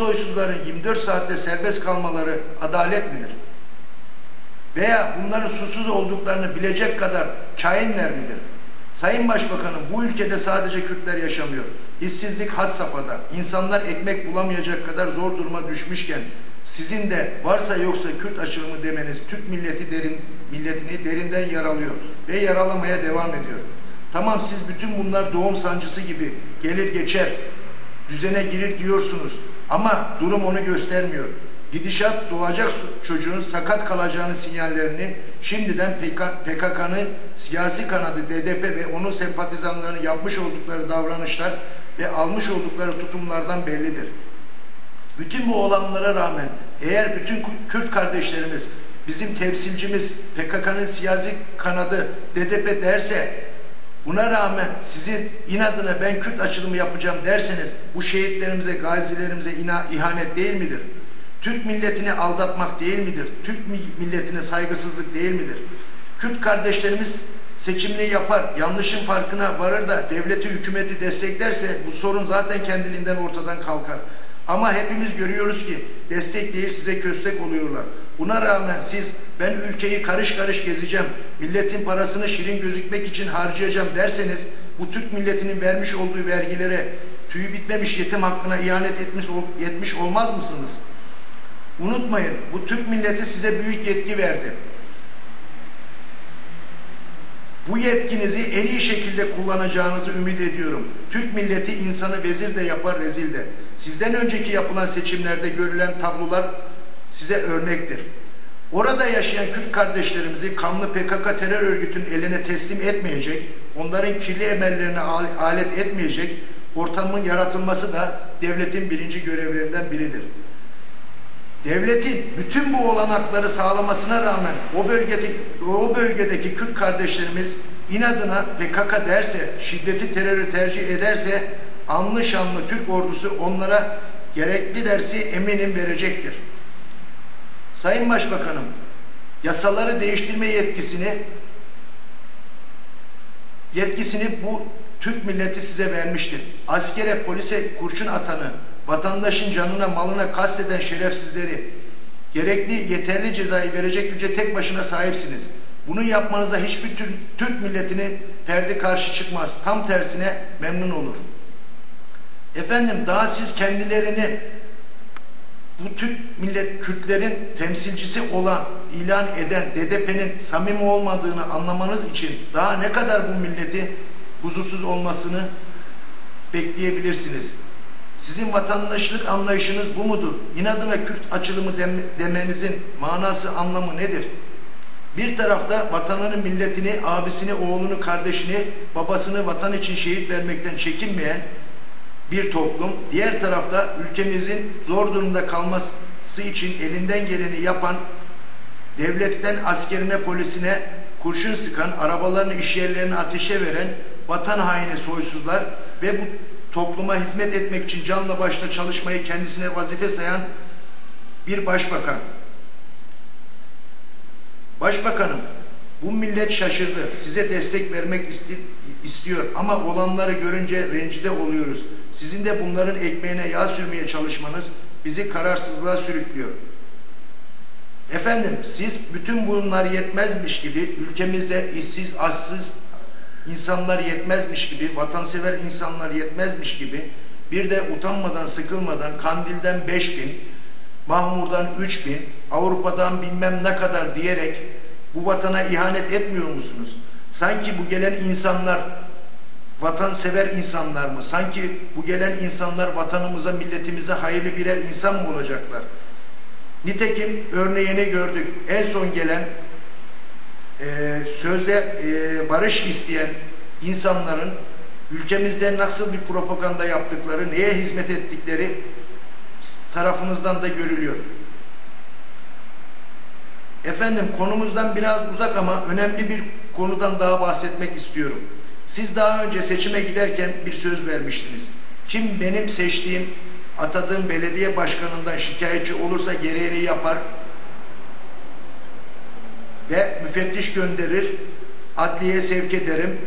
soysuzların 24 saatte serbest kalmaları adalet midir? Veya bunların susuz olduklarını bilecek kadar kainler midir? Sayın Başbakanım bu ülkede sadece Kürtler yaşamıyor. İşsizlik had safhada. İnsanlar ekmek bulamayacak kadar zor duruma düşmüşken sizin de varsa yoksa Kürt açılımı demeniz Türk milleti derin milletini derinden yaralıyor ve yaralamaya devam ediyor. Tamam siz bütün bunlar doğum sancısı gibi gelir geçer, düzene girir diyorsunuz ama durum onu göstermiyor. Gidişat doğacak çocuğun sakat kalacağını sinyallerini şimdiden PKK'nın siyasi kanadı DDP ve onun sempatizanlarının yapmış oldukları davranışlar ve almış oldukları tutumlardan bellidir. Bütün bu olanlara rağmen eğer bütün Kürt kardeşlerimiz bizim temsilcimiz PKK'nın siyasi kanadı DDP derse buna rağmen sizin inadına ben Kürt açılımı yapacağım derseniz bu şehitlerimize, gazilerimize ihanet değil midir? Türk milletini aldatmak değil midir? Türk milletine saygısızlık değil midir? Kürt kardeşlerimiz seçimini yapar, yanlışın farkına varır da devleti, hükümeti desteklerse bu sorun zaten kendiliğinden ortadan kalkar. Ama hepimiz görüyoruz ki destek değil size köstek oluyorlar. Buna rağmen siz ben ülkeyi karış karış gezeceğim, milletin parasını şirin gözükmek için harcayacağım derseniz bu Türk milletinin vermiş olduğu vergilere tüyü bitmemiş yetim hakkına ihanet etmiş, etmiş olmaz mısınız? Unutmayın bu Türk milleti size büyük yetki verdi. Bu yetkinizi en iyi şekilde kullanacağınızı ümit ediyorum. Türk milleti insanı vezir de yapar rezil de. Sizden önceki yapılan seçimlerde görülen tablolar size örnektir. Orada yaşayan Kürt kardeşlerimizi kanlı PKK terör örgütünün eline teslim etmeyecek, onların kirli emellerine alet etmeyecek ortamın yaratılması da devletin birinci görevlerinden biridir. Devletin bütün bu olanakları sağlamasına rağmen o bölgedeki, o bölgedeki Kürt kardeşlerimiz inadına PKK derse, şiddeti terörü tercih ederse anlı şanlı Türk ordusu onlara gerekli dersi eminim verecektir. Sayın Başbakanım, yasaları değiştirme yetkisini yetkisini bu Türk milleti size vermiştir. Askere, polise kurşun atanı, vatandaşın canına, malına kasteden şerefsizleri gerekli, yeterli cezayı verecek güce tek başına sahipsiniz. Bunu yapmanıza hiçbir Türk milletini ferdi karşı çıkmaz. Tam tersine memnun olur. Efendim daha siz kendilerini bu Türk millet Kürtlerin temsilcisi olan, ilan eden DDP'nin samimi olmadığını anlamanız için daha ne kadar bu milleti huzursuz olmasını bekleyebilirsiniz. Sizin vatandaşlık anlayışınız bu mudur? İnadına Kürt açılımı demenizin manası, anlamı nedir? Bir tarafta vatanını, milletini, abisini, oğlunu, kardeşini, babasını vatan için şehit vermekten çekinmeyen bir toplum, diğer tarafta ülkemizin zor durumda kalması için elinden geleni yapan, devletten askerine, polisine kurşun sıkan, arabalarını, iş yerlerini ateşe veren vatan haini soysuzlar ve bu topluma hizmet etmek için canla başla çalışmayı kendisine vazife sayan bir başbakan. Başbakanım, bu millet şaşırdı. Size destek vermek istiyor ama olanları görünce rencide oluyoruz. Sizin de bunların ekmeğine yağ sürmeye çalışmanız bizi kararsızlığa sürüklüyor. Efendim siz bütün bunlar yetmezmiş gibi ülkemizde işsiz, açsız insanlar yetmezmiş gibi, vatansever insanlar yetmezmiş gibi bir de utanmadan, sıkılmadan Kandil'den 5 bin, Mahmur'dan 3 bin, Avrupa'dan bilmem ne kadar diyerek bu vatana ihanet etmiyor musunuz? Sanki bu gelen insanlar vatansever insanlar mı? Sanki bu gelen insanlar vatanımıza, milletimize hayırlı birer insan mı olacaklar? Nitekim örneğini gördük. En son gelen e, sözde e, barış isteyen insanların ülkemizde nasıl bir propaganda yaptıkları, neye hizmet ettikleri tarafımızdan da görülüyor. Efendim konumuzdan biraz uzak ama önemli bir konudan daha bahsetmek istiyorum. Siz daha önce seçime giderken bir söz vermiştiniz. Kim benim seçtiğim, atadığım belediye başkanından şikayetçi olursa gereğini yapar ve müfettiş gönderir, adliye sevk ederim,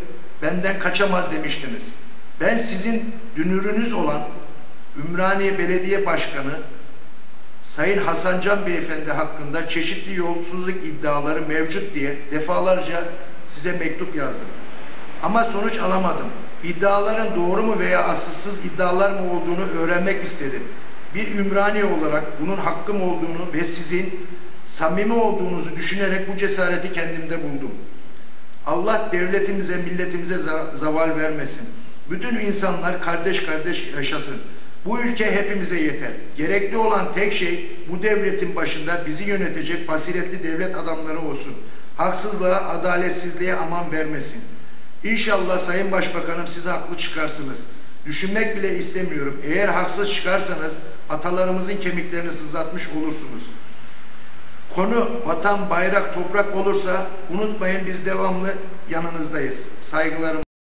benden kaçamaz demiştiniz. Ben sizin dünürünüz olan Ümraniye Belediye Başkanı Sayın Hasancan Beyefendi hakkında çeşitli yolsuzluk iddiaları mevcut diye defalarca size mektup yazdım. Ama sonuç alamadım. İddiaların doğru mu veya asılsız iddialar mı olduğunu öğrenmek istedim. Bir Ümraniye olarak bunun hakkım olduğunu ve sizin samimi olduğunuzu düşünerek bu cesareti kendimde buldum. Allah devletimize, milletimize za- zaval vermesin. Bütün insanlar kardeş kardeş yaşasın. Bu ülke hepimize yeter. Gerekli olan tek şey bu devletin başında bizi yönetecek basiretli devlet adamları olsun. Haksızlığa, adaletsizliğe aman vermesin. İnşallah Sayın Başbakanım siz haklı çıkarsınız. Düşünmek bile istemiyorum. Eğer haksız çıkarsanız atalarımızın kemiklerini sızlatmış olursunuz. Konu vatan, bayrak, toprak olursa unutmayın biz devamlı yanınızdayız. Saygılarımı